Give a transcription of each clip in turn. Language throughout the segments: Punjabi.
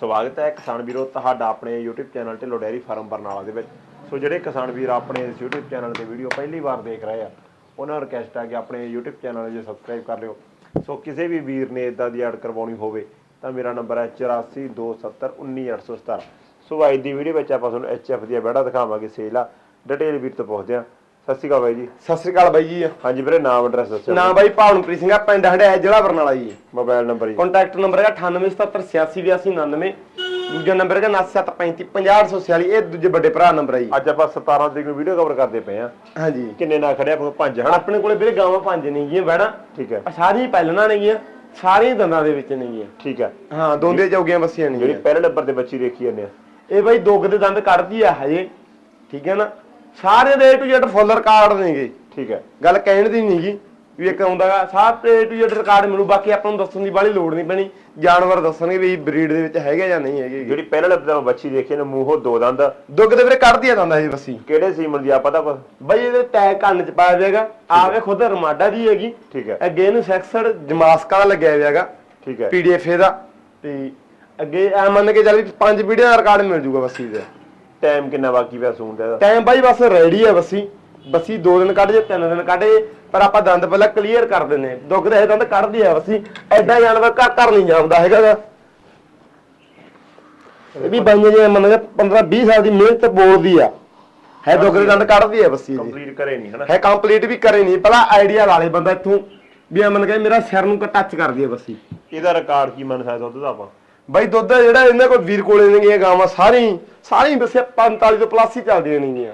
ਸਵਾਗਤ ਹੈ ਕਿਸਾਨ ਵੀਰੋ, ਤੁਹਾਡਾ ਆਪਣੇ YouTube channel Dhillon dairy farm Barnala ਦੇ ਵਿੱਚ। ਸੋ ਜਿਹੜੇ ਕਿਸਾਨ ਵੀਰ ਆਪਣੇ ਇਸ YouTube ਚੈਨਲ ਤੇ ਵੀਡੀਓ ਪਹਿਲੀ ਵਾਰ ਦੇਖ ਰਹੇ ਆ, ਉਹਨਾਂ ਨੂੰ ਰਿਕਵੈਸਟ ਆ ਕਿ ਆਪਣੇ YouTube ਚੈਨਲ ਜੇ ਸਬਸਕ੍ਰਾਈਬ ਕਰ ਲਿਓ। ਸੋ ਕਿਸੇ ਵੀ ਵੀਰ ਨੇ ਇਦਾਂ ਦੀ ਐਡ ਕਰਵਾਉਣੀ ਹੋਵੇ, ਤਾਂ ਮੇਰਾ ਨੰਬਰ ਹੈ 8427191817 ਸੋ ਅੱਜ ਦੀ ਵੀਡੀਓ ਵਿੱਚ ਆਪਾਂ ਤੁਹਾਨੂੰ HF ਦੀਆਂ ਬੈੜਾ ਦਿਖਾਵਾਂਗੇ, ਸੇਲ ਆ। ਡਿਟੇਲ ਵੀਰ ਤੋਂ ਪੁੱਛਦੇ ਆ ਸਤਿ ਸ਼੍ਰੀ ਅਕਾਲ ਬਾਈ ਜੀ। ਸਤਿ ਸ੍ਰੀ ਅਕਾਲ ਬਾਈ ਜੀ। ਹਾਂਜੀ ਵੀਰੇ ਨਾਮ ਐਡਰੈਸ ਦੱਸਿਓ ਨਾਮ ਬਾਈ ਭਾਵਨਪ੍ਰੀਤ ਸਿੰਘ ਆ ਪਿੰਡ ਹੰਡਿਆ ਜ਼ਿਲ੍ਹਾ ਬਰਨਾਲਾ ਜੀ। ਮੋਬਾਈਲ ਨੰਬਰ ਜੀ। ਕੰਟੈਕਟ ਨੰਬਰ ਹੈਗਾ 9877868299 ਦੂਜਾ ਨੰਬਰ ਹੈਗਾ 9735500846 ਇਹ ਦੂਜੇ ਵੱਡੇ ਭਰਾ ਨੰਬਰ ਹੈ ਜੀ। ਅੱਜ ਆਪਾਂ 17 ਤਰੀਕ ਨੂੰ ਵੀਡੀਓ ਕਵਰ ਕਰਦੇ ਪਏ ਆ। ਹਾਂਜੀ। ਕਿੰਨੇ ਨਾ ਖੜਿਆ ਆਪਾਂ ਪੰਜ ਹਨਾ? ਆਪਣੇ ਕੋਲੇ ਵੀਰੇ ਗਾਵਾਂ ਪੰਜ ਨੇ ਗੀਆਂ ਬੈਣਾ ਠੀਕ ਹੈ। ਸਾਰੀਆਂ ਪਹਿਲਣਾ ਨੇ ਗੀਆਂ ਸਾਰੀਆਂ ਦੰਦਾਂ ਦੇ ਵਿੱਚ ਨੇ ਗੀਆਂ ਠੀਕ ਹੈ। ਹਾਂ ਦੋਂਦੇ ਚੌਗੀਆਂ ਬੱਸੀਆਂ ਨੇ ਜਿਹੜੀ। ਪਹਿਲੇ ਨੰਬਰ ਤੇ ਬੱਚੀ ਦੇਖੀ ਜਾਂਦੇ ਆ। ਇਹ ਬਾਈ ਦੁੱਗ ਦੇ ਦੰਦ ਕੱਢਦੀ ਆ ਹਜੇ। ਠੀਕ ਹੈ ਨਾ? ਸਾਰੇ ਦੇ A to Z full record ਨੇਗੇ ਠੀਕ ਹੈ। ਗੱਲ ਕਹਿਣ ਦੀ ਨਹੀਂਗੀ ਵੀ ਇੱਕ ਆਉਂਦਾਗਾ ਸਾਰੇ A to Z ਰਿਕਾਰਡ ਮਿਲੂ ਬਾਕੀ ਆਪਾਂ ਨੂੰ ਦੱਸਣ ਦੀ ਬਾਹਲੀ ਲੋੜ ਨਹੀਂ ਪੈਣੀ। ਜਾਨਵਰ ਦੱਸਣਗੇ ਵੀ ਬਰੀਡ ਦੇ ਵਿੱਚ ਹੈਗੇ ਜਾਂ ਨਹੀਂ ਹੈਗੇ। ਜਿਹੜੀ ਪਹਿਲੇ ਤੇ ਬੱਚੀ ਦੇਖੀ ਨੇ ਮੂੰਹੋਂ ਦੋ ਦੰਦ। ਦੁੱਗ ਦੇ ਵੀਰੇ ਕੱਢਦੀ ਆ ਦੰਦਾ ਇਹ ਬੱਸੀ। ਕਿਹੜੇ ਸੀਮਨ ਦੀ ਆ ਪਤਾ ਕੁਛ ਬਈ ਇਹਦੇ ਟੈਗ ਕੰਨ ਚ ਪਾਇਆ ਹੋਇਆਗਾ ਆਵੇ ਖੁਦ ਰਮਾਡਾ ਦੀ ਹੈਗੀ। ਠੀਕ ਹੈ। ਅੱਗੇ ਇਹਨੂੰ ਸੈਕਸਡ ਜਮਾਸਕਾ ਲੱਗਿਆ ਹੋਇਆਗਾ ਠੀਕ ਹੈ। ਪੀਡੀਐਫ ਇਹਦਾ। ਤੇ ਅੱਗੇ ਐ ਮੰਨ ਕੇ ਚੱਲ ਵੀ ਪੰਜ ਵੀਡੀਓ ਦਾ ਰਿਕਾਰਡ ਮਿਲ ਜੂਗਾ ਬੱਸੀ ਦਾ। ਟਾਈਮ ਕਿੰਨਾ ਬਾਕੀ ਪਿਆ ਸੂਣ ਦਾ ਇਹਦਾ? ਟਾਈਮ ਬਾਈ ਬਸ ਰੈਡੀ ਹੈ ਬੱਸੀ। ਬੱਸੀ 2 ਦਿਨ ਕੱਢ ਜੇ 3 ਦਿਨ ਕੱਢੇ ਪਰ ਆਪਾਂ ਦੰਦ ਪਹਿਲਾਂ ਕਲੀਅਰ ਕਰ ਦਿੰਨੇ ਦੁੱਗ ਦੇ ਇਹ ਦੰਦ ਕੱਢਦੀ ਆ ਬੱਸੀ। ਐਡਾ ਜਾਨਵਰ ਘਰ ਘਰ ਨਹੀਂ ਜਾਂਦਾ ਹੈਗਾ ਗਾ। ਇਹ ਵੀ ਬਾਈਆਂ ਜੇ ਮੰਨ ਕੇ 15 20 ਸਾਲ ਦੀ ਮਿਹਨਤ ਬੋਲਦੀ ਆ। ਹੈ ਦੁੱਗ ਦੇ ਦੰਦ ਕੱਢਦੀ ਆ ਬੱਸੀ ਕੰਪਲੀਟ ਕਰੇ ਨਹੀਂ ਹਨਾ? ਹੈ ਕੰਪਲੀਟ ਵੀ ਕਰੇ ਨਹੀਂ। ਪਹਿਲਾਂ ਆਈਡੀਆ ਲਾ ਲੇ ਬੰਦਾ ਇੱਥੋਂ। ਵੀ ਮੰਨ ਕੇ ਮੇਰਾ ਸਿਰ ਨੂੰ ਟੱਚ ਕਰਦੀ ਆ ਬੱਸੀ। ਇਹਦਾ ਰਿਕਾਰਡ ਕੀ ਮੰਨ ਸਕਦਾ ਦੁੱਧ ਦਾ ਆਪਾਂ? ਬਾਈ ਦੁੱਧ ਜਿਹੜਾ ਇਹਨਾਂ ਕੋਲ ਵੀਰ ਕੋਲੇ ਨੇਗੀਆਂ ਗਾਵਾਂ ਸਾਰੀ ਸਾਰੀ ਬੱਸੇ 45 ਤੋਂ ਪਲੱਸ ਹੀ ਚੱਲਦੀਆਂ ਨੇਗੀਆਂ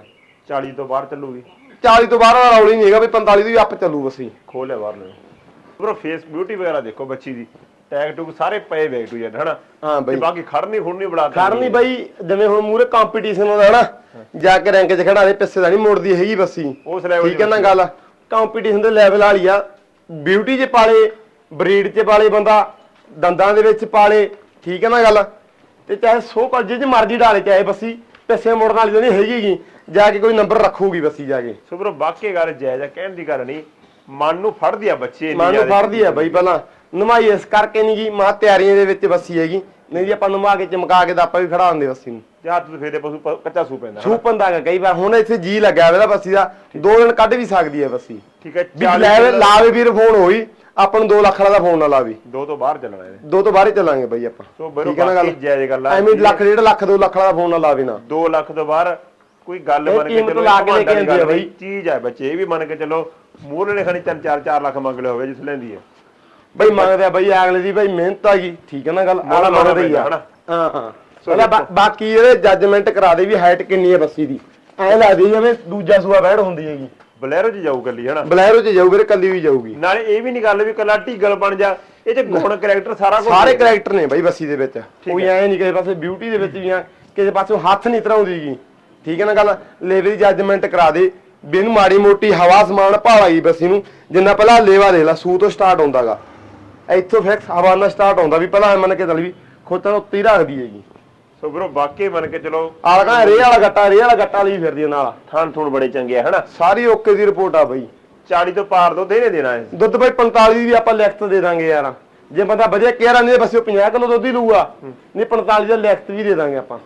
40 ਤੋਂ ਬਾਹਰ ਚੱਲੂਗੀ। 40 ਤੋਂ ਬਾਹਰ ਵਾਲਾ ਰੌਲੀ ਨਹੀਂ ਹੈਗਾ ਵੀ 45 ਦੀ ਵੀ ਅੱਪ ਚੱਲੂ ਬੱਸੀ ਖੋਲਿਆ ਬਾਹਰ ਨੂੰ। ਬਰੋ ਫੇਸ ਬਿਊਟੀ ਵਗੈਰਾ ਦੇਖੋ ਬੱਚੀ ਦੀ। ਟੈਗ ਟੂਗ ਸਾਰੇ ਪਏ ਵੇ ਟੂ ਜਦ ਹਨਾ? ਹਾਂ ਤੇ ਬਾਈ ਬਾਕੀ ਖੜਨੀ ਖੁੜਨੀ ਬੜਾ ਕਰਨੀ ਬਾਈ ਜਿਵੇਂ ਹੁਣ ਮੂਰੇ ਕੰਪੀਟੀਸ਼ਨ ਹੁੰਦਾ ਹਨਾ ਜਾ ਕੇ ਰੈਂਕ 'ਚ ਖੜਾ ਦੇ ਪਿੱਛੇ ਦਾ ਨਹੀਂ ਮੋੜਦੀ ਹੈਗੀ ਬੱਸੀ ਉਸ ਲੈਵਲ ਠੀਕ ਹੈ ਨਾ ਗੱਲ? ਕੰਪੀਟੀਸ਼ਨ ਦੇ ਲੈਵਲ ਵਾਲੀ ਆ। ਬਿਊਟੀ 'ਚ ਪਾਲੇ ਬਰੀਡ 'ਚ ਪਾਲੇ ਬੰਦਾ ਦੰਦਾਂ ਦੇ ਵਿੱਚ ਪਾਲੇ ਠੀਕ ਹੈ ਨਾ ਗੱਲ? ਤੇ ਚਾਹੇ ਸੋ ਜਿਹ 'ਚ ਮਰਜ਼ੀ ਡਾਲੇ ਚਾਹੇ ਬੱਸੀ ਪਿੱਛੇ ਮੋੜਨ ਵਾਲੀ ਤਾਂ ਨਹੀਂ ਹੈਗੀਗੀ ਜਾ ਕੇ ਕੋਈ ਨੰਬਰ ਰੱਖੂਗੀ ਬੱਸੀ ਜਾ ਕੇ। ਸੋ ਬਰੋ ਬਾਕੀ ਗੱਲ ਜਾਇਜ਼ ਆ ਕਹਿਣ ਦੀ ਗੱਲ ਨਹੀਂ। ਮਨ ਨੂੰ ਫੜਦੀ ਆ ਬੱਚੇ ਮਨ ਨੂੰ। ਫੜਦੀ ਆ ਬਾਈ ਪਹਿਲਾਂ। ਨਮਾਈ ਇਸ ਕਰਕੇ ਨਹੀਂ ਗੀ ਮਾਂ ਤਿਆਰੀਆਂ ਦੇ ਵਿੱਚ ਬੱਸੀ ਹੈਗੀ। ਨਹੀਂ ਜੀ ਆਪਾਂ ਨਮਾ ਕੇ ਚਮਕਾ ਕੇ ਤਾਂ ਆਪਾਂ ਵੀ ਖੜਾ ਹੁੰਦੇ ਬੱਸੀ ਨੂੰ। ਜੇ ਹੱਥ ਤੇ ਫੇਰੇ ਪਸ਼ੂ ਕੱਚਾ ਸੂ ਪੈਂਦਾ ਹਨਾ। ਸੂਪਨ ਦਾ ਹੈਗਾ ਕਈ ਵਾਰ ਹੁਣ ਇੱਥੇ ਜੀ ਲੱਗਿਆ ਹੋਇਆ ਬੱਸੀ ਦਾ। ਦੋ ਦਿਨ ਕੱਢ ਵੀ ਸਕਦੀ ਹੈ ਬੱਸੀ। ਠੀਕ ਹੈ ਵੀ 40 ਲੈ ਲਾਵੇ ਵੀਰ ਫੋਨ ਹੋਈ। ਆਪਾਂ ਨੂੰ 2 ਲੱਖ ਵਾਲਾ ਦਾ ਫੋਨ ਨਾ ਲਾਵੀ। ਦੋ ਤੋਂ ਬਾਹਰ ਚੱਲਣਾ ਇਹਨੇ ਦੋ ਤੋਂ ਬਾਹਰ ਹੀ ਚੱਲਾਂਗੇ ਬਾਈ ਆਪਾਂ। ਸੋ ਬਰੋ ਠੀਕ ਹੈ ਨਾ ਬਾਕੀ ਗੱਲ ਜਾਇਜ਼ ਗੱਲ ਆ ਐਵੇਂ ਲੱਖ ਡੇਢ ਲੱਖ 2 ਲੱਖ ਵਾਲਾ ਫੋਨ ਨਾ ਲਾਵੇ ਨਾ। 2 ਲੱਖ ਤੋਂ ਬਾਹਰ ਕੋਈ ਗੱਲ ਮੰਨ ਕੇ ਚਲੋ ਲਾ ਕੇ ਲੈ ਕੇ ਆਉਂਦੀ ਆ ਬਈ। ਚੀਜ਼ ਹੈ ਬੱਚੇ ਇਹ ਵੀ ਮੰਨ ਕੇ ਚਲੋ ਮੂਹਰੇ ਨੇ ਖਣੀ 3 4 ਲੱਖ ਮੰਗ ਲਿਆ ਹੋਵੇ ਜਿਸ ਲੈਂਦੀ ਹੈ ਬਾਈ ਮੰਗਦੇ ਆ ਬਾਈ ਅਗਲੇ ਦੀ ਬਾਈ ਮਿਹਨਤ ਆ ਗਈ ਠੀਕ ਹੈ ਨਾ ਗੱਲ? ਆਲਾ ਮੰਗਦੇ ਹੀ ਆ। ਹਾਂ ਹਾਂ। ਉਹਦਾ ਬਾਕੀ ਇਹਦੇ ਜੱਜਮੈਂਟ ਕਰਾ ਦੇ ਵੀ ਹਾਈਟ ਕਿੰਨੀ ਹੈ ਬੱਸੀ ਦੀ। ਐ ਲੱਗਦੀ ਜਿਵੇਂ ਦੂਜਾ ਸੂਆ ਬੈੜ ਹੁੰਦੀ ਹੈਗੀ। ਬਲੈਰੋ 'ਚ ਜਾਊ ਗੱਲੀ ਹਨਾ? ਬਲੈਰੋ ਚ ਜਾਊ ਵੀਰੇ ਕੱਲੀ ਵੀ ਜਾਊਗੀ। ਨਾਲੇ ਇਹ ਵੀ ਨਹੀਂ ਗੱਲ ਵੀ ਕੱਲਾ ਢੀਗਲ ਬਣ ਜਾ ਇਹ 'ਚ ਗੁਣ ਕੈਰੈਕਟਰ ਸਾਰਾ ਕੁਝ ਸਾਰੇ ਕਰੈਕਟਰ ਨੇ ਬਾਈ ਬੱਸੀ ਦੇ ਵਿੱਚ। ਕੋਈ। ਐ ਨਹੀਂ ਕਿਸੇ ਪਾਸੇ ਬਿਊਟੀ ਦੇ ਵਿੱਚ ਵੀ ਆ ਕਿਸੇ ਪਾਸੇ ਹੱਥ ਨਹੀਂ ਤਰਾਉਂਦੀਗੀ ਠੀਕ ਹੈ ਨਾ ਗੱਲ? ਲੇਵੇ ਦੀ ਜੱਜਮੈਂਟ ਕਰਾ ਦੇ। ਇਹਨੂੰ ਮਾੜੀ ਮੋਟੀ ਹਵਾ ਸਮਾਨ ਭਾਲਾਈ ਬੱਸੀ ਨੂੰ ਜਿੰਨਾ ਪਹਿਲਾਂ ਲੇਵਾ ਦੇਖ ਲਾ ਸੂ ਤੋਂ ਸਟਾਰਟ ਹੁੰਦਾਗਾ ਇੱਥੋਂ ਫਿਕਸ ਹਵਾ ਨਾਲ ਸਟਾਰਟ ਹੁੰਦਾ ਵੀ ਪਹਿਲਾਂ ਐਂ ਮੰਨ ਕੇ ਚੱਲ ਵੀ ਖੋਤਾਂ ਉੱਤੇ ਹੀ ਰੱਖਦੀ ਹੈਗੀ। ਸੋ ਬਰੋ ਵਾਕਈ ਮੰਨ ਕੇ ਚਲੋ। ਆਲਾ ਕਹਾਂ ਰੇ ਵਾਲਾ ਗੱਟਾ ਰੇ ਵਾਲਾ ਗੱਟਾ ਲਈ ਫਿਰਦੀ ਨਾਲ। ਥਾਨ ਥੂਣ ਬੜੇ ਚੰਗੇ ਆ ਹਨਾ? ਸਾਰੀ ਓਕੇ ਦੀ ਰਿਪੋਰਟ ਆ ਬਾਈ। 40 ਤੋਂ ਪਾਰ ਦੋ ਦੇਣੇ ਦੇਣਾ ਹੈ। ਦੁੱਧ ਬਾਈ 45 ਦੀ ਵੀ ਆਪਾਂ ਲਿਖਤ ਦੇ ਦਾਂਗੇ ਯਾਰ। ਜੇ ਬੰਦਾ ਵਧੀਆ ਕੇਅਰ ਨਹੀਂ ਬਸ ਉਹ 50 ਕਿਲੋ ਦੁੱਧ ਹੀ ਲਊਗਾ। ਨਹੀਂ 45 ਦਾ ਲਿਖਤ ਵੀ ਦੇ ਦਾਂਗੇ ਆਪਾਂ।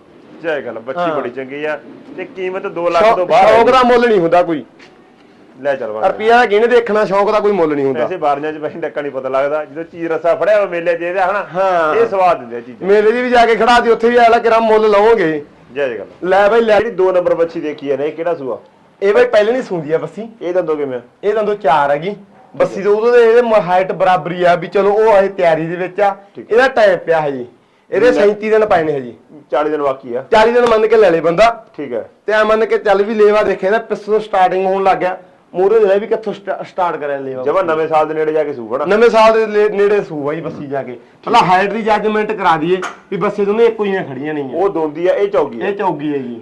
ਜੈ ਗੱਲ ਬੱਚੀ। ਬੜੀ ਚੰਗੀ ਆ। ਤੇ ਕੀਮਤ 2 ਲੱਖ ਤੋਂ ਬਾਹਰ ਸ਼ੌਕ ਹੈ। ਦਾ ਮੁੱਲ ਨਹੀਂ ਹੁੰਦਾ ਕੋਈ। ਲੈ ਚੱਲ ਬਾਹਰ ਰੁਪਿਆ ਦਾ ਕਿਹਨੇ ਦੇਖਣਾ ਸ਼ੌਕ ਦਾ ਕੋਈ ਮੁੱਲ ਨਹੀਂ ਹੁੰਦਾ। ਐਸੇ ਬਾਰੀਆਂ 'ਚ ਬੈਠ ਡੱਕਾ ਨਹੀਂ ਪਤਾ ਲੱਗਦਾ। ਜਦੋਂ ਚੀਜ਼ ਰਸਾ ਫੜਿਆ ਹੋਵੇ ਮੇਲੇ 'ਚ ਇਹਦਾ ਹਨਾ। ਇਹ ਸਵਾਦ ਦਿੰਦੇ ਚੀਜ਼ਾਂ। ਮੇਲੇ ਦੀ ਵੀ ਜਾ ਕੇ ਖੜਾ ਦੀ ਉੱਥੇ ਵੀ ਆਲਾ ਕਿਰਾ ਮੁੱਲ ਲਵੋਗੇ? ਜੈ ਜੈ ਗੱਲ ਲੈ ਬਾਈ ਲੈ। ਜਿਹੜੀ 2 ਨੰਬਰ ਬੱਚੀ ਦੇਖੀ ਹੈ ਨੇ ਕਿਹੜਾ ਸੂਆ? ਇਹ ਬਾਈ ਪਹਿਲੇ ਨਹੀਂ ਸੁੰਦੀ ਆ ਬੱਸੀ ਇਹ ਦੰਦੋ ਕਿਵੇਂ? ਇਹ ਦੰਦੋ ਚਾਰ ਹੈਗੀ। ਬੱਸੀ ਤੋਂ ਉਦੋਂ ਦੇ ਇਹਦੇ ਹਾਈਟ ਬਰਾਬਰੀ ਆ ਵੀ ਚਲੋ ਉਹ ਹਜੇ ਤਿਆਰੀ ਦੇ ਵਿੱਚ ਆ। ਇਹਦਾ ਟਾਈਮ ਪਿਆ ਹੈ ਜੀ। ਇਹਦੇ 37 ਦਿਨ ਪਏ ਨੇ ਹਜੀ 40 ਦਿਨ ਬਾਕੀ ਆ। 40 ਦਿਨ ਮੰਨ ਕੇ ਲੈ ਲੈ ਬੰਦਾ। ਠੀਕ ਹੈ ਤੇ ਆ ਮੰਨ ਕੇ ਚੱਲ ਵੀ ਲੇਵਾ ਦੇਖੇ ਨਾ ਪਿੱਛੋਂ ਸਟਾਰਟਿੰਗ ਹੋਣ ਲੱਗ ਗਿਆ। ਮੂਰੇ ਦੇ ਵੀ ਕਿੱਥੋਂ ਸਟਾਰਟ ਕਰਿਆ ਲੇਵਾ ਜਮਾ ਨਵੇਂ ਸਾਲ ਦੇ ਨੇੜੇ ਜਾ ਕੇ ਸੂ ਹਨਾ? ਨਵੇਂ ਸਾਲ ਦੇ ਲੇ- ਨੇੜੇ ਸੂਆ ਹੀ ਬੱਸੀ ਜਾ ਕੇ। ਪਹਿਲਾਂ ਹਾਈਟ ਦੀ ਜੱਜਮੈਂਟ ਕਰਾ ਦਈਏ ਵੀ ਬੱਸੇ ਦੋਨੇ ਇੱਕੋ ਹੀ ਖੜੀਆਂ ਨਹੀਂ ਉਹ ਦੋਂਦੀ ਆ ਇਹ ਚੌਗੀ ਆ। ਇਹ ਚੌਗੀ ਹੈ ਜੀ।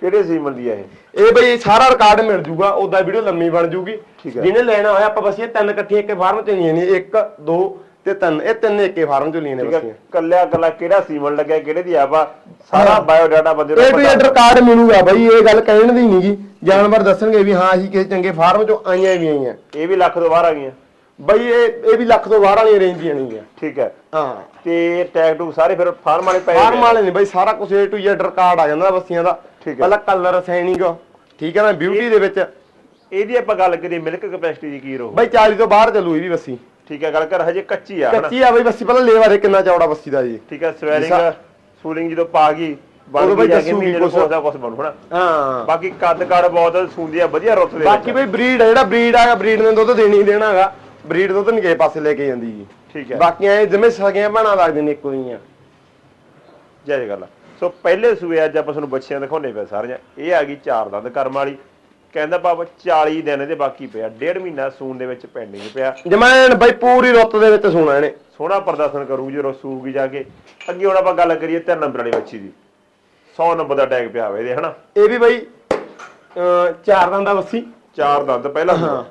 ਕਿਹੜੇ ਸੀਮਨ ਦੀ ਆ ਇਹ? ਇਹ ਬਈ ਸਾਰਾ ਰਿਕਾਰਡ ਮਿਲ ਜੂਗਾ ਉਹਦਾ ਵੀਡੀਓ ਲੰਮੀ ਬਣ ਜੂਗੀ। ਠੀਕ ਹੈ। ਜਿਹਨੇ ਲੈਣਾ ਹੋਇਆ ਆਪਾਂ ਬਸ ਇਹ ਤਿੰਨ ਇਕੱਠੀਆਂ ਇੱਕ ਫਾਰਮ ਚ ਲਈਆਂ ਨੇ ਇੱਕ ਦੋ ਤੇ ਤਿੰਨ। ਇਹ ਤਿੰਨ ਇੱਕੇ ਫਾਰਮ ਚ ਲਈਆਂ ਨੇ ਠੀਕ ਬੱਸੀਆਂ। ਕੱਲਿਆ ਕੱਲਾ ਕਿਹੜਾ ਸੀਮਨ ਲੱਗਿਆ ਕਿਹੜੇ ਦੀ ਆਪਾਂ ਸਾਰਾ ਬਾਇਓ ਡਾਟਾ ਬੰਦੇ ਨੂੰ ਇਹ ਵੀ ਪਤਾ ਰਿਕਾਰਡ ਮਿਲੂਗਾ ਬਈ ਇਹ ਗੱਲ ਕਹਿਣ ਦੀ ਨਹੀਂਗੀ ਜਾਨਵਰ ਦੱਸਣਗੇ ਵੀ ਹਾਂ ਅਸੀਂ ਕਿਸੇ ਚੰਗੇ ਫਾਰਮ ਚੋਂ ਆਈਆਂ ਵੀ ਆਈਆਂ। ਇਹ ਵੀ ਲੱਖ ਤੋਂ ਬਾਹਰ ਆ ਗਈਆਂ। ਬਈ ਇਹ ਇਹ ਵੀ ਲੱਖ ਤੋਂ ਬਾਹਰ ਵਾਲੀਆਂ ਰੇਂਜ ਦੀਆਂ ਨਹੀਂ ਆ ਠੀਕ ਹੈ। ਹਾਂ। ਤੇ ਟੈਗ ਟੂਗ ਸਾਰੇ ਫਿਰ ਫਾਰਮ ਵਾਲੇ ਪਏ ਫਾਰਮ। ਵਾਲੇ ਨੇ ਬਈ ਸਾਰਾ ਕੁਝ A to Z ਰਿਕਾਰਡ ਆ ਜਾਂਦਾ ਬੱਸੀਆਂ ਦਾ। ਠੀਕ ਹੈ। ਪਹਿਲਾਂ ਕਲਰ ਸੈਨਿੰਗ ਠੀਕ ਹੈ ਨਾ ਬਿਊਟੀ ਦੇ ਵਿੱਚ। ਇਹਦੀ ਆਪਾਂ ਗੱਲ ਕਰੀਏ ਮਿਲਕ ਕਪੈਸਿਟੀ ਦੀ ਕੀ ਰਹੂ? ਬਈ 40 ਤੋਂ ਬਾਹਰ ਚੱਲੂ ਇਹ ਵੀ ਬੱਸੀ। ਠੀਕ ਹੈ ਗੱਲ ਕਰ ਹਜੇ ਕੱਚੀ ਆ ਕੱਚੀ ਆ ਬਈ ਬੱਸੀ ਪਹਿਲਾਂ ਲੇਵਾ ਦੇ ਕਿੰਨਾ ਚੌੜਾ ਬੱਸੀ ਦਾ ਜੀ। ਠੀਕ ਹੈ ਸਵੈਲਿੰਗ ਜਿਸਾ- ਸੂਲਿੰਗ ਜਦੋਂ ਪਾ ਗਈ ਉਦੋਂ ਬਈ ਜਾ ਮਹੀਨੇ ਨੂੰ ਕੁਛ। ਕੁਛ? ਦਾ ਕੁਛ ਬਣੂ ਹਨਾ? ਹਾਂ। ਬਾਕੀ ਕੱਦ ਕਾੜ ਬਹੁਤ ਸੂੰਦੀ ਆ ਵਧੀਆ ਰੁੱਤ ਦੇ ਬਾਕੀ ਬਈ ਬਰੀਡ ਆ ਜਿਹੜਾ ਬਰੀਡ ਆਗਾ ਬਰੀਡ ਨੇ ਦੁੱਧ ਦੇਣੀ ਹੀ ਦੇਣਾ ਹੈਗਾ। ਬਰੀਡ ਦੁੱਧ ਨਹੀਂ ਕਿਸੇ ਪਾਸੇ ਲੈ ਕੇ ਜਾਂਦੀ ਜੀ। ਠੀਕ ਹੈ। ਬਾਕੀ ਐ ਜਿਵੇਂ ਸਗੀਆਂ ਭੈਣਾਂ ਲੱਗਦੇ ਨੇ ਇੱਕੋ ਹੀ ਆ ਜੈ ਜੈ ਗੱਲ ਆ। ਸੋ ਪਹਿਲੇ ਸੂਏ ਅੱਜ ਆਪਾਂ ਤੁਹਾਨੂੰ ਬੱਚਿਆਂ ਦਿਖਾਉਣੇ ਪਏ ਸਾਰੀਆਂ। ਇਹ ਆ ਗਈ ਚਾਰ ਦੰਦ ਕਰਮ ਵਾਲੀ। ਕਹਿੰਦਾ ਬਾਬਾ 40 ਦਿਨ ਇਹਦੇ ਬਾਕੀ ਪਿਆ। ਡੇਢ ਮਹੀਨਾ ਸੂਣ ਦੇ ਵਿੱਚ ਪੈਂਡਿੰਗ ਪਿਆ। ਜਮੈਨ ਬਈ ਪੂਰੀ ਰੁੱਤ ਦੇ ਵਿੱਚ ਸੋਣਾ ਇਹਨੇ। ਸੋਹਣਾ ਪ੍ਰਦਰਸ਼ਨ ਕਰੂਗੀ ਜਦੋਂ ਸੂਗੀ ਜਾ ਕੇ। ਅੱਗੇ ਹੁਣ ਆਪਾਂ ਗੱਲ ਕਰੀਏ ਤਿੰਨ ਨੰਬਰ ਵਾਲੀ ਬੱਚੀ ਦੀ। 100 ਨੰਬਰ ਦਾ ਟੈਗ ਪਿਆ ਹੋਵੇ ਇਹਦੇ ਹਨਾ? ਇਹ ਵੀ ਬਈ ਚਾਰ ਦੰਦ ਦਾ ਬੱਸੀ। ਚਾਰ ਦੰਦ ਪਹਿਲਾ ਹਾਂ।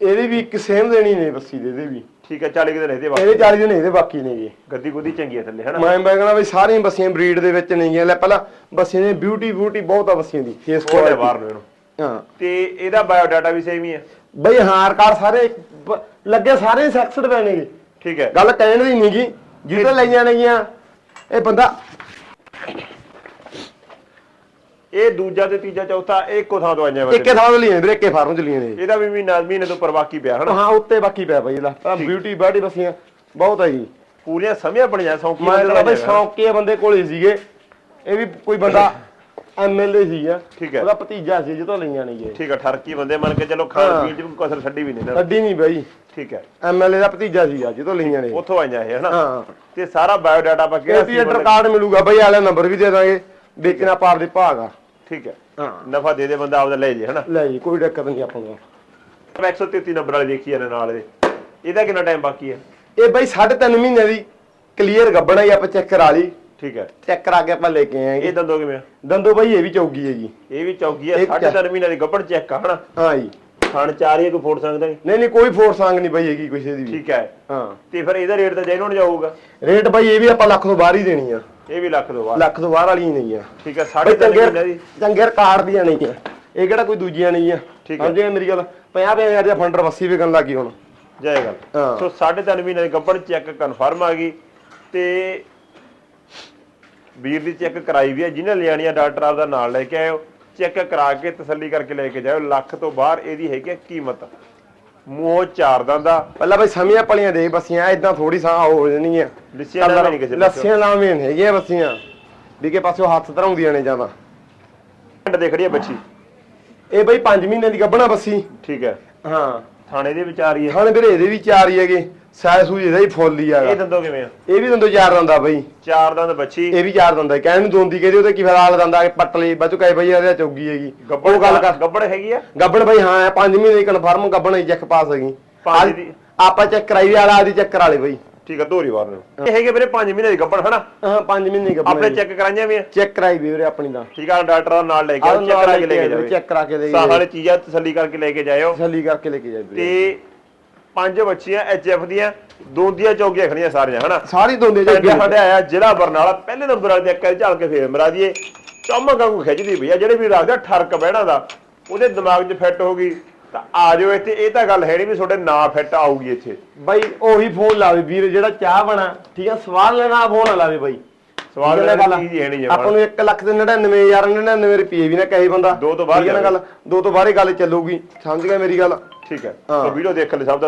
ਇਹਦੀ ਵੀ ਇੱਕ ਸੇਮ ਦੇਣੀ ਨੇ ਬੱਸੀ ਦੇ ਇਹਦੇ ਵੀ। ਠੀਕ ਹੈ 40 ਕੁ ਦਿਨ ਇਹਦੇ ਬਾਕੀ। ਇਹਦੇ 40 ਦਿਨ ਇਹਦੇ ਬਾਕੀ ਨੇ ਜੀ। ਗੱਦੀ ਗੁੱਦੀ ਚੰਗੀ ਹੈ ਥੱਲੇ ਹਨਾ? ਮੈਂ ਮੈਂ ਕਹਿੰਦਾ ਬਈ ਸਾਰੀਆਂ ਬੱਸੀਆਂ ਬਰੀਡ ਦੇ ਵਿੱਚ ਨਹੀਂ ਗਿਆ ਲੈ ਪਹਿਲਾਂ ਬੱਸੀਆਂ ਦੀ ਬਿਊਟੀ ਬਿਊਟੀ ਬਹੁਤ ਆ ਬੱਸੀਆਂ ਦੀ ਫੇਸ ਕੋਲੇ ਬਾਹਰ ਨੂੰ ਹਾਂ। ਤੇ ਇਹਦਾ ਬਾਇਓ ਡਾਟਾ ਵੀ ਸੇਮ ਹੀ ਹੈ ਬਈ ਹਾਰ ਕਾਰ ਸਾਰੇ ਲੱਗੇ ਸਾਰੇ ਸੈਕਸਡ ਪੈ ਨੇਗੇ ਠੀਕ ਹੈ। ਗੱਲ ਕਹਿਣ ਦੀ ਨਹੀਂਗੀ ਜਿਹਦੇ ਲਈਆਂ ਨੇਗੀਆਂ ਇਹ ਬੰਦਾ ਇਹ ਦੂਜਾ ਤੇ ਤੀਜਾ ਚੌਥਾ ਇਹ ਇੱਕੋ ਥਾਂ ਤੋਂ ਆਈਆਂ ਇੱਕੇ ਥਾਂ ਤੋਂ ਲਈਆਂ ਵੀਰੇ ਇੱਕੇ ਫਾਰਮ ਚ ਲਈਆਂ ਨੇ। ਜੀ। ਇਹਦਾ ਵੀ ਮਹੀਨਾ ਮਹੀਨੇ ਤੋਂ ਪਰਵਾਕੀ ਪਿਆ ਹਨਾ? ਹਾਂ ਉੱਤੇ ਬਾਕੀ ਪਿਆ ਬਈ ਇਹਦਾ। ਬਿਊਟੀ ਬਾਡੀ ਬੱਸੀਆਂ ਬਹੁਤ ਆ ਜੀ। ਪੂਰੀਆਂ ਸਮਿਆਂ ਬਣੀਆਂ ਸੌਂਕੀਆਂ ਮੈਂ ਬਈ ਸੌਂਕੇ ਬੰਦੇ ਕੋਲੇ ਸੀਗੇ। ਇਹ ਵੀ ਕੋਈ ਬੰਦਾ ਐਮਐਲਏ ਸੀਗਾ ਠੀਕ ਹੈ। ਉਹਦਾ ਭਤੀਜਾ ਸੀ ਜਿੱਤੋਂ ਲਈਆਂ ਨੇ ਜੀ ਠੀਕ ਹੈ ਠਰਕੀ ਬੰਦੇ ਮੰਨ ਕੇ ਚਲੋ ਖਾਣ। ਪੀਣ ਚ ਵੀ ਕੋਈ ਕਸਰ ਛੱਡੀ ਵੀ ਨਹੀਂ ਨਾ। ਕੱਢੀ ਨਹੀਂ ਬਈ। ਠੀਕ ਹੈ। ਐਮਐਲਏ ਦਾ ਭਤੀਜਾ ਸੀਗਾ ਜਿੱਤੋਂ ਲਈਆਂ ਨੇ। ਉੱਥੋਂ ਆਈਆਂ ਇਹ ਹਨਾ? ਹਾਂ। ਤੇ ਸਾਰਾ ਬਾਇਓ ਡਾਟਾ ਆਪਾਂ ਕਿਹਾ ਸੀ ਏਪੀਐਡ ਕਾਰਡ ਮਿਲੂਗਾ ਬਈ ਵਾਲਾ ਨੰਬਰ ਵੀ ਦੇ ਦਾਂਗੇ। ਵੇਚਣਾ ਪਾਰ ਦੇ ਭਾਗ ਆ। ਠੀਕ ਹੈ। ਹਾਂ। ਨਫਾ ਦੇ ਦੇ ਬੰਦਾ ਆਪਦਾ ਲੈ ਜੇ ਹਨਾ? ਲੈ ਜੀ ਕੋਈ ਦਿੱਕਤ ਨਹੀਂ ਆਪਾਂ ਨੂੰ। 133 ਨੰਬਰ ਵਾਲੀ ਦੇਖੀ ਜਾਂਦੇ ਨਾਲ ਇਹਦੇ। ਇਹਦਾ ਕਿੰਨਾ ਟਾਈਮ ਬਾਕੀ ਹੈ? ਇਹ ਬਈ 3.5 ਮਹੀਨੇ ਦੀ ਕਲੀਅਰ ਗੱਬਣਾ ਹੀ ਆਪਾਂ ਚੈੱਕ ਕਰਾ ਲਈ। ਠੀਕ ਹੈ। ਚੈੱਕ ਕਰਾ ਕੇ ਆਪਾਂ ਲੈ ਕੇ ਆਏਗੇ ਇਹ ਦੰਦੋ ਕਿਵੇਂ? ਦੰਦੋ ਬਈ ਇਹ ਵੀ ਚੌਗੀ ਹੈ ਜੀ। ਇਹ ਵੀ ਚੌਕੀ ਹੈ ਇੱਕ ਸਾਢੇ ਤਿੰਨ ਮਹੀਨੇ ਦੀ ਗੱਭਣ ਚੈੱਕ ਆ ਹਨਾ? ਹਾਂ ਜੀ। ਖਾਣ ਚਾਰ ਹੀ ਕੋਈ ਫੋੜ ਸਕਦਾ ਨਹੀਂ? ਨਹੀਂ ਨਹੀਂ ਕੋਈ ਫੋਰਸ ਸੰਗ ਨਹੀਂ ਬਈ ਹੈਗੀ ਕਿਸੇ ਦੀ ਵੀ। ਠੀਕ ਹੈ। ਹਾਂ। ਤੇ ਫਿਰ ਇਹਦਾ ਰੇਟ ਤਾਂ ਜੈਨੂਨ ਜਾਊਗਾ? ਰੇਟ ਬਈ ਇਹ ਵੀ ਆਪਾਂ ਲੱਖ ਤੋਂ ਬਾਹਰ ਹੀ ਦੇਣੀ ਆ। ਇਹ ਵੀ ਲੱਖ ਤੋਂ ਬਾਅਦ ਲੱਖ ਤੋਂ ਬਾਹਰ ਵਾਲੀ ਹੀ ਨਹੀਂ ਆ। ਠੀਕ ਹੈ ਬਈ ਸਾਢੇ ਤਿੰਨ ਚੰਗੇ ਮਹੀਨੇ ਦੀ। ਚੰਗੇ ਕਾਰ ਦੀਆਂ ਨਹੀਂ ਆ। ਇਹ ਕਿਹੜਾ ਕੋਈ ਦੂਜੀਆਂ ਨਹੀਂ ਆ। ਠੀਕ ਹੈ। ਸਮਝੇ ਮੇਰੀ ਗੱਲ? 50 ਹਜ਼ਾਰ ਦਾ ਫੰਡਰ ਵੱਸੀ ਵਿਕਣ ਲੱਗੀ ਹੁਣ। ਜੈ ਗੱਲ। ਸੋ ਸਾਢੇ ਤਿੰਨ ਮਹੀਨੇ ਦੀ ਗੱਭਣ ਚੈੱਕ ਕਨਫਰਮ ਆ ਗਈ ਤੇ ਵੀਰ ਦੀ ਚੈੱਕ ਕਰਾਈ ਵੀ ਹੈ ਜਿਹਨੇ ਲਿਆਣੀ ਆ ਡਾਕਟਰ ਆਪ ਦਾ ਨਾਲ ਲੈ ਕੇ ਆਇਓ। ਚੈੱਕ ਕਰਾ ਕੇ ਤਸੱਲੀ ਕਰਕੇ ਲੈ ਕੇ ਜਾਇਓ। ਲੱਖ ਤੋਂ ਬਾਹਰ ਇਹਦੀ ਹੈਗੀ ਕੀਮਤ। ਮੂੰਹੋਂ ਚਾਰ ਦੰਦਾ ਪਹਿਲਾਂ ਬਈ ਸਮੀਆਂ ਪਲੀਆਂ ਦੇ ਬੱਸੀਆਂ ਇਦਾਂ ਥੋੜੀ ਸਾਹ ਹੋ ਜਾਣਗੀਆਂ ਲਿੱਸੀਆਂ ਦਾ ਵੀ ਨਹੀਂ ਕਿਸੇ ਲੱਸੀਆਂ ਲਾਵੇਂ ਨੇ ਹੈਗੀਆਂ ਬੱਸੀਆਂ। ਵੀ ਕੇ ਪਾਸੋਂ ਹੱਥ ਧਰਾਉਂਦੀਆਂ ਨੇ ਜ਼ਿਆਦਾ। ਪਿੰਡ ਦੇਖ ਰਹੀ ਹੈ ਬੱਚੀ। ਇਹ ਬਈ 5 ਮਹੀਨੇ ਦੀ ਗੱਬਣਾ ਬੱਸੀ। ਠੀਕ ਹੈ। ਹਾਂ। ਥਾਣੇ ਦੇ ਵਿਚਾਰ ਹੀ। ਹੈ ਵੀਰੇ ਇਹਦੇ ਵੀ ਚਾਰ ਹੀ ਹੈਗੇ। ਸਾਇ ਸੂਈ ਇਹਦਾ ਹੀ ਫੁੱਲ ਹੀ ਇਹ ਹੈਗਾ ਦੰਦੋ ਕਿਵੇਂ ਆ? ਇਹ ਵੀ ਦੰਦੋ ਚਾਰ ਦੰਦਾ ਬਈ। ਚਾਰ ਦੰਦ ਬੱਚੀ। ਇਹ ਵੀ ਚਾਰ ਦੰਦਾ ਕਹਿਣ ਨੂੰ ਦੋਂਦੀ ਕਹਿੰਦੇ ਉਹਦੇ ਕੀ ਫਾਇਦਾ ਹਾਲ ਦੰਦਾ ਪੱਟ ਲਈ ਬਚੂ ਕਹੇ ਬਈ ਇਹਦੇ ਚੌਗੀ ਹੈਗੀ। ਗੱਬੜ ਉਹ ਗੱਲ ਕਰ। ਗੱਬੜ ਹੈਗੀ ਆ? ਗੱਬਣ ਬਈ ਹਾਂ 5 ਮਹੀਨੇ ਦੀ ਕਨਫਰਮ ਗੱਬਣ ਹੀ ਚੈੱਕ ਪਾਸ ਹੈਗੀ। ਪੰਜ ਦੀ ਆਪਾਂ ਚੈੱਕ ਕਰਾਈ ਵਾਲਾ ਆਦੀ ਚੈੱਕ ਕਰਾ ਬਈ। ਠੀਕ ਆ ਦੋਰੀ ਵਾਰ ਨੂੰ। ਇਹ ਹੈਗੇ ਵੀਰੇ 5 ਮਹੀਨੇ ਦੀ ਗੱਬੜ ਹਨਾ? ਹਾਂ 5 ਮਹੀਨੇ ਗੱਬਣ ਆਪਣੇ ਚੈੱਕ ਕਰਾਈਆਂ ਵੀ ਆ। ਚੈੱਕ ਕਰਾਈ ਵੀ ਵੀਰੇ ਆਪਣੀ ਦਾ ਠੀਕ ਆ ਡਾਕਟਰ ਦਾ ਨਾਲ ਲੈ ਕੇ ਚੈੱਕ ਕਰਾ ਕੇ ਲੈ ਕੇ ਜਾਓ ਚੈੱਕ ਕਰਾ ਕੇ ਲੈ ਸਾਹ ਕੇ ਵਾਲੀ ਚੀਜ਼ਾਂ ਤਸੱਲੀ ਕਰਕੇ ਲੈ ਕੇ ਜਾਇਓ। ਛੱਲੀ ਕਰਕੇ ਲੈ ਕੇ ਵੀਰੇ। ਤੇ ਪੰਜ ਬੱਚੀਆਂ ਐਚਐਫ ਦੀਆਂ ਦੋਂਦੀਆਂ ਚੌਕੀਆਂ ਖੜੀਆਂ ਸਾਰੀਆਂ ਹਨਾ? ਸਾਰੀ ਦੋਂਦੇ ਪਿੰਡ ਜੀ ਸਾਡੇ ਆਇਆ ਜ਼ਿਲ੍ਹਾ ਬਰਨਾਲਾ ਪਹਿਲੇ ਨੰਬਰ ਵਾਲੇ ਦੇ ਇੱਕ ਝਾਲ ਕੇ ਫੇਰ ਮਰਾ ਚੌਮਕ ਵਾਂਗੂ ਖਿੱਚਦੀ ਪਈ ਆ ਜਿਹੜੇ ਵੀ ਰੱਖਦਾ ਠਰਕ ਬਹਿਣਾ ਦਾ ਉਹਦੇ ਦਿਮਾਗ 'ਚ ਫਿੱਟ ਹੋ ਗਈ। ਤਾਂ ਆ ਜਾਓ ਇੱਥੇ ਇਹ ਤਾਂ ਗੱਲ ਹੈ ਨਹੀਂ ਵੀ ਤੁਹਾਡੇ ਨਾ ਫਿੱਟ ਆਊਗੀ ਇੱਥੇ। ਬਾਈ ਉਹੀ ਫੋਨ ਲਾਵੇ ਵੀਰ ਜਿਹੜਾ ਚਾਹ ਬਣਾ ਠੀਕ ਆ? ਸਵਾਲ ਲੈਣਾ ਫੋਨ ਨਾ ਲਾਵੇ ਬਾਈ। ਸਵਾਲ ਲੈਣ ਗੱਲ? ਦੀ ਚੀਜ਼ ਹੈ ਨਹੀਂ ਆਪਾਂ ਨੂੰ 1 ਲੱਖ ਤੇ 99099 ਰੁਪਏ ਵੀ ਨਾ ਕਹੇ ਬੰਦਾ। ਦੋ ਤੋਂ ਬਾਹਰ ਗੱਲ? ਦੋ ਤੋਂ ਬਾਹਰ ਹੀ ਗੱਲ ਚੱਲੂਗੀ। ਸਮਝ ਗਿਆ ਮੇਰੀ ਗੱਲ? ਠੀਕ ਹੈ। ਤਾਂ ਵੀਡੀਓ ਦੇਖਣ ਲਈ ਸਭ ਦਾ